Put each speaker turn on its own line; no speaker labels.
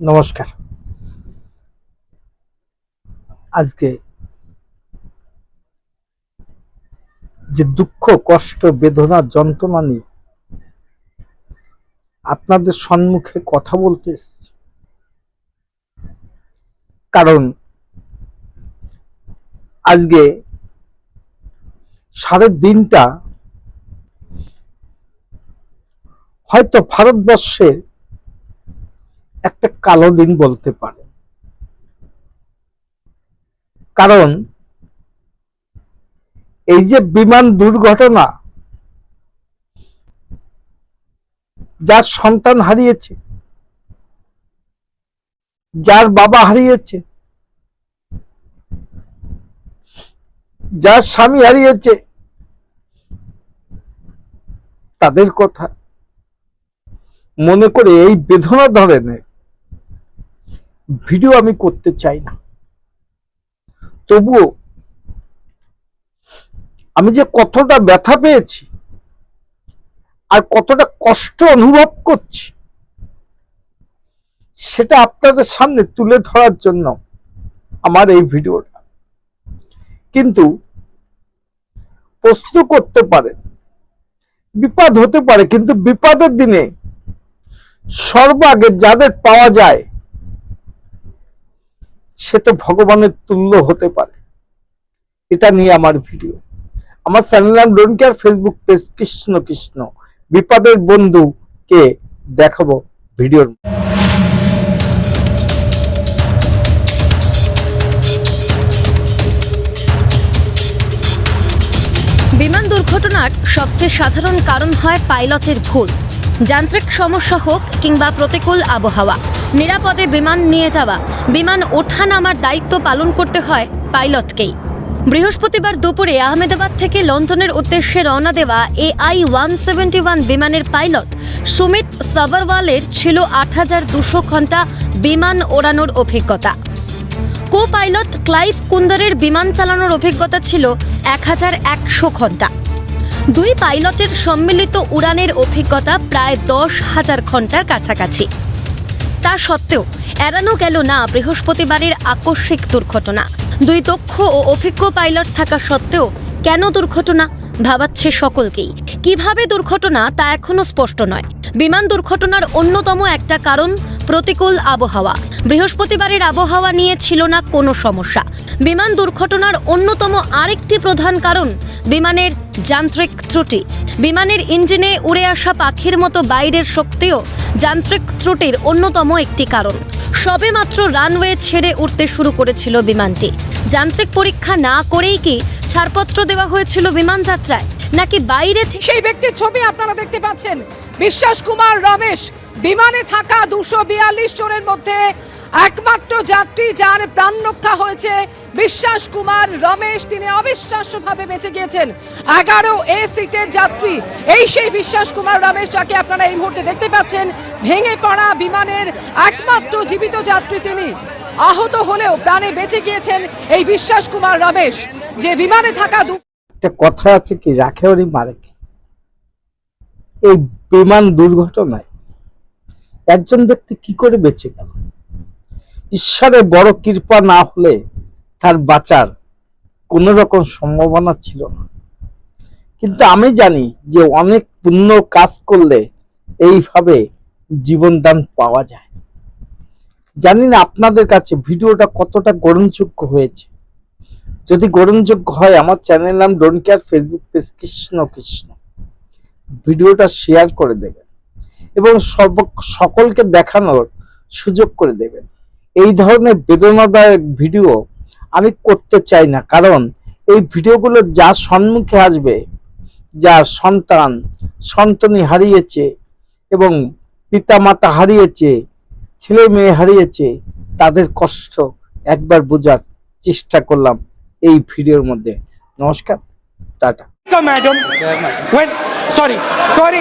নমস্কার। আজকে যে দুঃখ, কষ্ট, বেদনা, যন্ত্রণা নিয়ে আপনাদের সম্মুখে কথা বলতে এসেছি। কারণ আজকে সাড়ে দিনটা হয়তো ভারতবর্ষের একটা কালো দিন বলতে পারে। কারণ, এই যে বিমান দুর্ঘটনা, যার সন্তান হারিয়েছে, যার বাবা হারিয়েছে, যার স্বামী হারিয়েছে, তাদের কথা মনে করে এই বেদনা ধরনের ভিডিও আমি করতে চাই না। তবুও আমি যে কতটা ব্যথা পেয়েছি আর কতটা কষ্ট অনুভব করছি, সেটা আপনাদের সামনে তুলে ধরার জন্য আমার এই ভিডিওটা। কিন্তু প্রশ্ন করতে পারে, বিপদ হতে পারে, কিন্তু বিপদের দিনে সর্বাগে যাদের পাওয়া যায় সে তো ভগবানের তুল্য হতে পারে। এটা নিয়ে আমার ভিডিও আমার চ্যানেল নাম don't care Facebook page Krishna Krishna. বিপদের বন্ধুকে দেখাবো ভিডিওর
বিমান দুর্ঘটনার সবচেয়ে সাধারণ কারণ হয় পাইলটের ভুল। যান্ত্রিক সমস্যা হোক কিংবা প্রতিকূল আবহাওয়া। নিরাপদে বিমান নিয়ে যাওয়া, বিমান ওঠা নামার দায়িত্ব পালন করতে হয় পাইলটকেই। বৃহস্পতিবার দুপুরে আহমেদাবাদ থেকে লন্ডনের উদ্দেশ্যে রওনা দেওয়া এআই ওয়ান সেভেন্টি ওয়ান বিমানের পাইলট সুমিত সাবারওয়ালের ছিল আট হাজার দুশো ঘণ্টা বিমান ওড়ানোর অভিজ্ঞতা। কো পাইলট ক্লাইভ কুন্দারের বিমান চালানোর অভিজ্ঞতা ছিল এক হাজার একশো ঘণ্টা। দুই পাইলটের সম্মিলিত উড়ানের অভিজ্ঞতা প্রায় দশ হাজার ঘণ্টার কাছাকাছি। তা সত্ত্বেও এড়ানো গেল না বৃহস্পতিবারের আকস্মিক দুর্ঘটনা। দুই দক্ষ ও অভিজ্ঞ পাইলট থাকা সত্ত্বেও কেন দুর্ঘটনা ভাবাচ্ছে সকলকেই। কীভাবে দুর্ঘটনা তা এখনও স্পষ্ট নয়। বিমান দুর্ঘটনার অন্যতম একটা কারণ প্রতিকূল আবহাওয়া। বৃহস্পতিবারের আবহাওয়া নিয়ে ছিল না কোনো সমস্যা। বিমান দুর্ঘটনার অন্যতম আরেকটি প্রধান কারণ বিমানের যান্ত্রিক ত্রুটি। বিমানের ইঞ্জিনে উড়ে আসা পাখির মতো বাইরের শক্তিও যান্ত্রিক ত্রুটির অন্যতম একটি কারণ। সবেমাত্র রানওয়ে ছেড়ে উঠতে শুরু করেছিল বিমানটি। যান্ত্রিক পরীক্ষা না করেই কি ছাড়পত্র দেওয়া হয়েছিল বিমান যাত্রায়, নাকি বাইরে
সেই ব্যক্তির ছবি আপনারা দেখতে পাচ্ছেন। বিশ্বাস কুমার রমেশ, বিমানে থাকা দুশো বিয়াল্লিশ জনের মধ্যে একমাত্র যাত্রী যার প্রাণ রক্ষা হয়েছে বিশ্বাস কুমার রমেশ, তিনি অবিশ্বাস্যভাবে বেঁচে গিয়েছেন। এগারো এ সিটের যাত্রী, এই সেই বিশ্বাস কুমার রমেশ যাকে আপনারা এই মুহূর্তে দেখতে পাচ্ছেন, ভেঙে পড়া বিমানের একমাত্র জীবিত যাত্রী তিনি। আহত হলেও প্রাণে বেঁচে গিয়েছেন এই বিশ্বাস কুমার রমেশ। যে বিমানে থাকা দু
কথা আছে কি, রাখে ওরই মারে এই বিমান দুর্ঘটনায় একজন ব্যক্তি কি করে বেঁচে গেল? ঈশ্বরের বড় কৃপা না হলে তার বাঁচার কোনো রকম সম্ভাবনা ছিল না। কিন্তু আমি জানি যে অনেক পুণ্য কাজ করলে এইভাবে জীবনদান পাওয়া যায়। জানি না আপনাদের কাছে ভিডিওটা কতটা গ্রহণযোগ্য হয়েছে। যদি গ্রহণযোগ্য হয়, আমার চ্যানেল নাম don't care Facebook page Krishna Krishna. ভিডিওটা শেয়ার করে দেবেন এবং সর্ব সকলকে দেখানোর সুযোগ করে দেবেন। এই ধরনের বেদনাদায়ক ভিডিও আমি করতে চাই না কারণ এই ভিডিওগুলো যা সম্মুখে আসবে যা সন্তান সন্তানি হারিয়েছে এবং পিতামাতা হারিয়েছে ছেলে মেয়ে হারিয়েছে তাদের কষ্ট একবার বোঝার চেষ্টা করলাম এই ভিডিওর মধ্যে নমস্কার টাটা
Come, সরি. Sorry.